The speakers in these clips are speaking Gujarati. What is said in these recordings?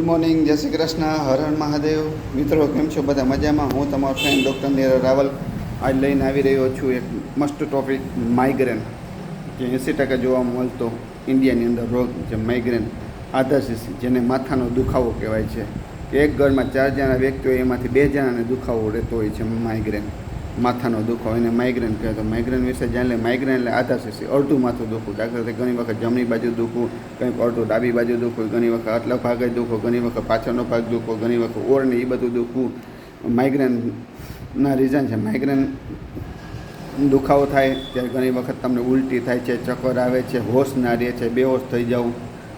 ગુડ મોર્નિંગ જય શ્રી કૃષ્ણ, હર હર મહાદેવ. મિત્રો, કેમ છો? બધા મજામાં? હું તમારો ફ્રેન્ડ ડૉક્ટર નીરવ રાવલ. આજ લઈને આવી રહ્યો છું એક મસ્ત ટોપિક માઇગ્રેન જે એંસી ટકા જોવા મળતો ઇન્ડિયાની અંદર રોગ જે માઇગ્રેન આધાશીસ જેને માથાનો દુખાવો કહેવાય છે. એક ઘરમાં ચાર જણા વ્યક્તિઓ, એમાંથી બે જણાને દુખાવો રહેતો હોય છે માઇગ્રેન માથાનો દુખો એને માઇગ્રેન કહે તો માઇગ્રેન વિશે જાણી લે માઇગ્રેન એટલે આધાશીસ અડધું માથું દુખવું. દાખલા ઘણી વખત જમણી બાજુ દુખવું, કંઈક અડધું ડાબી બાજુ દુખવું, ઘણી વખત આટલા ભાગે દુખો ઘણી વખત પાછળનો ભાગ દુખો ઘણી વખત ઓરને એ બધું દુખવું. માઇગ્રેનના રીઝન છે. માઇગ્રેન દુખાવો થાય ત્યારે ઘણી વખત તમને ઉલટી થાય છે, ચક્કર આવે છે, હોશ ના રહે છે, બેહોશ થઈ જવું.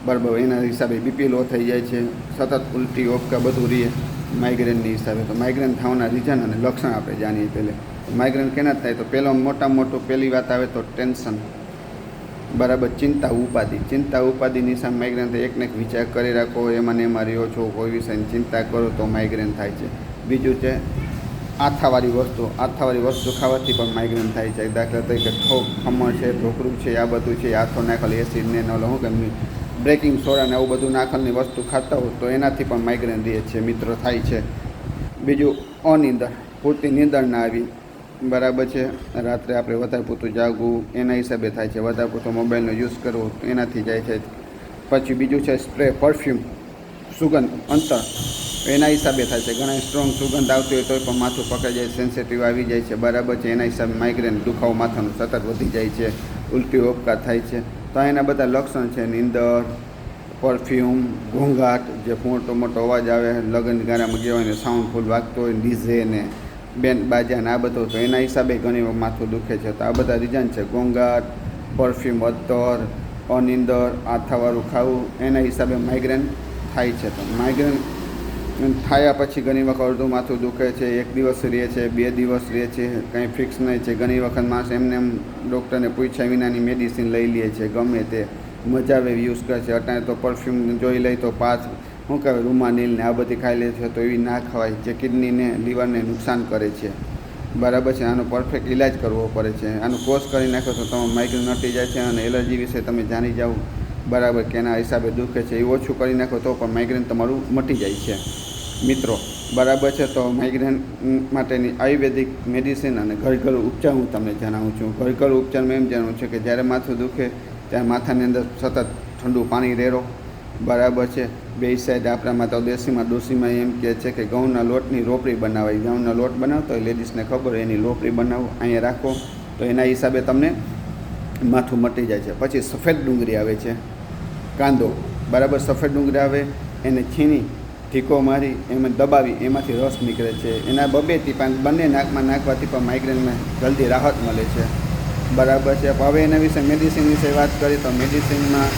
બરાબર, એના હિસાબે બીપી લો થઈ જાય છે. સતત ઉલટી ઓપકા બધું રહે. માઇગ્રેનની હિસાબે તો માઇગ્રેન થવાના રીઝન અને લક્ષણ આપણે જાણીએ પહેલે. માઇગ્રેન કેના થાય? તો પહેલો મોટા મોટો પહેલી વાત આવે તો ટેન્શન બરાબર, ચિંતા ઉપાધિ. ચિંતા ઉપાધિની સામે માઇગ્રેન થાય, એકને એક વિચાર કરી રાખો, એમાં ને એમાં રહ્યો છો, કોઈ વિષયની ચિંતા કરો તો માઇગ્રેન થાય છે. બીજું છે, આથાવાળી વસ્તુ. આથાવાળી વસ્તુ ખાવાથી પણ માઇગ્રેન થાય છે. દાખલા તરીકે ખો ખમણ છે ઢોકરું છે, આ બધું છે આથો નાખેલ એસિડ ને ઓલો શું કે બ્રેકિંગ સોડા ને આવું બધું નાખલની વસ્તુ ખાતા હો તો એનાથી પણ માઇગ્રેન રહે છે, મિત્રો થાય છે. બીજું, અનિંદર. પૂરતી નિંદર ના આવી. બરાબર છે. રાત્રે આપણે વધારે પૂરતું જાગવું, એના હિસાબે થાય છે. વધારે પૂરતો મોબાઈલનો યુઝ કરવો એનાથી જાય છે. પછી બીજું છે સ્પ્રે પરફ્યુમ સુગંધ, અંતર. એના હિસાબે થાય છે. ઘણા સ્ટ્રોંગ સુગંધ આવતી હોય તોય પણ માથું પકડાઈ જાય સેન્સિટિવ આવી જાય છે. બરાબર છે. એના હિસાબે માઇગ્રેન દુખાવો માથાનું સતત વધી જાય છે. ઉલટી ઓપકા થાય છે. તો એના બધા લક્ષણ છે, નીંદર, પરફ્યુમ, ઘોંઘાટ, જે મોટો મોટો અવાજ આવે, લગ્ન ગારામાં ગયા હોય ને, સાઉન્ડ ફૂલ વાગતો હોય ડીઝે ને, બેન બાજા ને આ બધું, તો એના હિસાબે ઘણી માથું દુખે છે. તો આ બધા રીઝન છે. ઘોંઘાટ, પરફ્યુમ, અત્તર, અનિંદર, આથાવાળું ખાવું, એના હિસાબે માઇગ્રેન થાય છે. તો માઇગ્રેન થયા પછી ઘણી વખત અડધું માથું દુખે છે, એક દિવસ રહે છે, બે દિવસ રહે છે, કંઈ ફિક્સ નહીં છે. ઘણી વખત માણસ એમને એમ ડૉક્ટરને પૂછ્યા વિનાની મેડિસિન લઈ લે છે, ગમે તે મજા આવે યુઝ કરે છે. અત્યારે તો પરફ્યુમ જોઈ લઈ તો પાંચ શું કહેવાય રૂમાનીલ ને આ બધી ખાઈ લે છે તો એવી ના ખવાય જે કિડનીને, લીવરને નુકસાન કરે છે. બરાબર છે, આનો પરફેક્ટ ઇલાજ કરવો પડે છે. આનો કોર્સ કરી નાખો તો તમે માઇગ્રેન નટી જાય છે અને એલર્જી વિશે તમે જાણી જાઓ. બરાબર, કે એના હિસાબે દુખે છે, એ ઓછું કરી નાખો તો પણ માઇગ્રેન તમારું મટી જાય છે. મિત્રો, બરાબર છે તો માઇગ્રેન માટેની આયુર્વેદિક મેડિસિન અને ઘરેઘરું ઉપચાર હું તમને જણાવું છું. ઘરેઘરું ઉપચારમાં એમ જણાવું છું કે જ્યારે માથું દુખે ત્યારે માથાની અંદર સતત ઠંડુ પાણી રેડો. બરાબર છે. બે સાઈડ આપણામાં તો દેશીમાં ડોસીમાં એમ કહે છે કે ઘઉંના લોટની રોપડી બનાવાય ઘઉંના લોટ બનાવતો હોય લેડીઝને ખબર હોય એની રોપડી બનાવો, અહીંયા રાખો. તો એના હિસાબે તમને માથું મટી જાય છે. પછી સફેદ ડુંગળી આવે છે. કાંદો. બરાબર, સફેદ ડુંગળી આવે. એને છીણી ઠીકો મારી, એમાં દબાવી, એમાંથી રસ નીકળે છે. એના બબે પાંચ બંને નાકમાં નાખવાથી પણ માઇગ્રેનમાં જલ્દી રાહત મળે છે. બરાબર છે. હવે એના વિશે મેડિસિન વિશે વાત કરીએ તો મેડિસિનમાં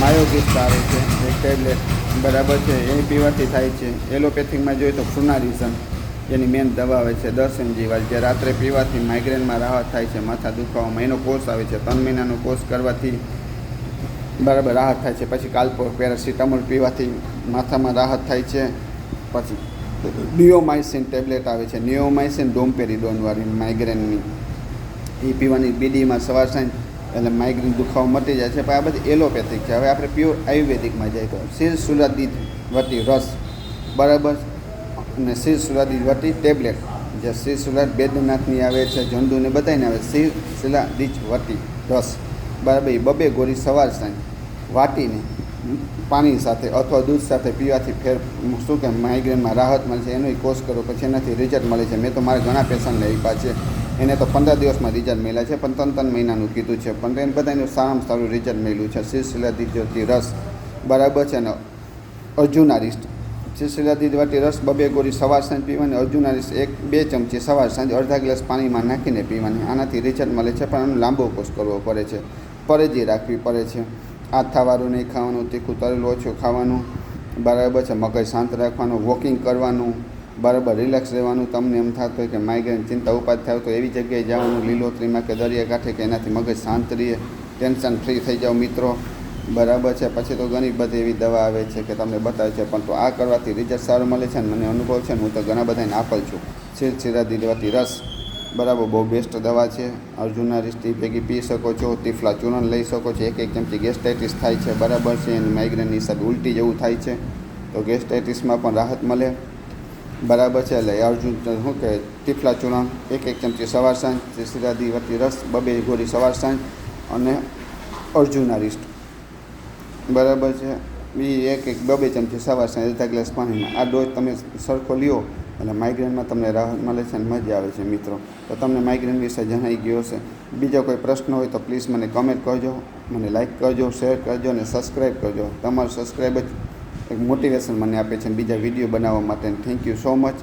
માયોગિસ્ટ આવે છે. એક ટેબ્લેટ બરાબર છે. એ પીવાથી થાય છે. એલોપેથિકમાં જોઈએ તો ફ્રુનારિઝન એની મેન દવા આવે છે. દસ એમજી વાળી, જે રાત્રે પીવાથી માઇગ્રેનમાં રાહત થાય છે. માથા દુખાવામાં એનો કોર્સ આવે છે. ત્રણ મહિનાનો કોર્સ કરવાથી બરાબર રાહત થાય છે. પછી કાલ્પો પેરાસિટામોલ પીવાથી માથામાં રાહત થાય છે. પછી નિયોમાઇસિન ટેબ્લેટ આવે છે. નિયોમાઇસિન ડોમપેરીડોનવાળી માઇગ્રેનની. એ પીવાની બીડીમાં સવાર સાંજ એટલે માઇગ્રેન દુખાવો મટી જાય છે. પણ આ બધી એલોપેથિક છે. હવે આપણે પ્યોર આયુર્વેદિકમાં જઈએ તો શિર સુરાદી વટી રસ, બરાબર? અને શિર સુરાદી વટી ટેબ્લેટ. જે શ્રી સુરાદ બેદનાથની આવે છે જંડુને બધાને આવે શીર શિલાદીજ વટી રસ. બરાબર? એ બબે ગોળી સવાર સાંજ. વાટીને પાણી સાથે અથવા દૂધ સાથે પીવાથી ફેર શું કે માઇગ્રેનમાં રાહત મળે છે, એનો કોર્સ કરો પછી એનાથી રિઝલ્ટ મળે છે. મેં તો મારા ઘણા પેશન્ટને આપ્યા છે. એને તો પંદર દિવસમાં રિઝલ્ટ મળ્યા છે, પણ ત્રણ ત્રણ મહિનાનું કીધું છે. પણ એને બધાનું સારામાં સારું રિઝલ્ટ મળ્યું છે. શિશિલાદીજોથી રસ બરાબર છે ને અર્જુનારિસ્ટ શિશિલાદીજવાથી રસ બબે ગોળી સવાર સાંજ પીવાની અર્જુનારિસ્ટ એક બે ચમચી સવાર સાંજ અડધા ગ્લાસ પાણીમાં નાખીને પીવાની. આનાથી રિઝલ્ટ મળે છે, પણ એનો લાંબો કોર્સ કરવો પડે છે. પરેજી રાખવી પડે છે. આથાવાળું નહીં ખાવાનું, તીખું તરેલું ઓછું ખાવાનું. બરાબર છે, મગજ શાંત રાખવાનું વોકિંગ કરવાનું, બરાબર રિલેક્સ રહેવાનું. તમને એમ થતું હોય કે માઇગ્રેન ચિંતા ઉપાદ થાય તો એવી જગ્યાએ જવાનું, લીલોતરીમાં કે દરિયાકાંઠે કે એનાથી મગજ શાંત રહે ટેન્શન ફ્રી થઈ જાઓ મિત્રો. બરાબર છે, પછી તો ઘણી બધી એવી દવા આવે છે કે તમને બતાવે છે, પણ તો આ કરવાથી રિઝલ્ટ સારું મળે છે અને મને અનુભવ છે હું તો ઘણા બધાને આપલ છું. શીરા દીધવાથી રસ. બરાબર, બહુ બેસ્ટ દવા છે. અર્જુના રિસ્ટી ભેગી પી શકો છો, તિફલા ચૂર્ણ લઈ શકો છો, એક એક ચમચી ગેસ્ટાઇટિસ થાય છે, બરાબર છે એની માઇગ્રેનની સાથે ઉલટી જેવું થાય છે. તો ગેસ્ટાઇટિસમાં પણ રાહત મળે. બરાબર છે, એટલે અર્જુન શું કે તીફલા ચૂર્ણ એક એક ચમચી સવાર સાંજ સિરાદી વતી રસ, બબે ગોળી સવાર સાંજ, અને અર્જુનના રિસ્ટ બરાબર છે બી એક એક બબે ચમચી સવાર સાંજ, અડધા ગ્લાસ પાણીમાં આ ડોઝ તમે સરખો લ્યો એટલે માઇગ્રેનમાં તમને રાહત મળે છે અને મજા આવે છે મિત્રો. તો તમને માઇગ્રેન વિશે જણાઈ ગયો હશે. બીજો કોઈ પ્રશ્ન હોય તો પ્લીઝ મને કમેન્ટ કરજો, મને લાઇક કરજો શેર કરજો અને સબસ્ક્રાઈબ કરજો. તમારું સબસ્ક્રાઈબ જ એક મોટિવેશન મને આપે છે બીજા વીડિયો બનાવવા માટે. Thank you so much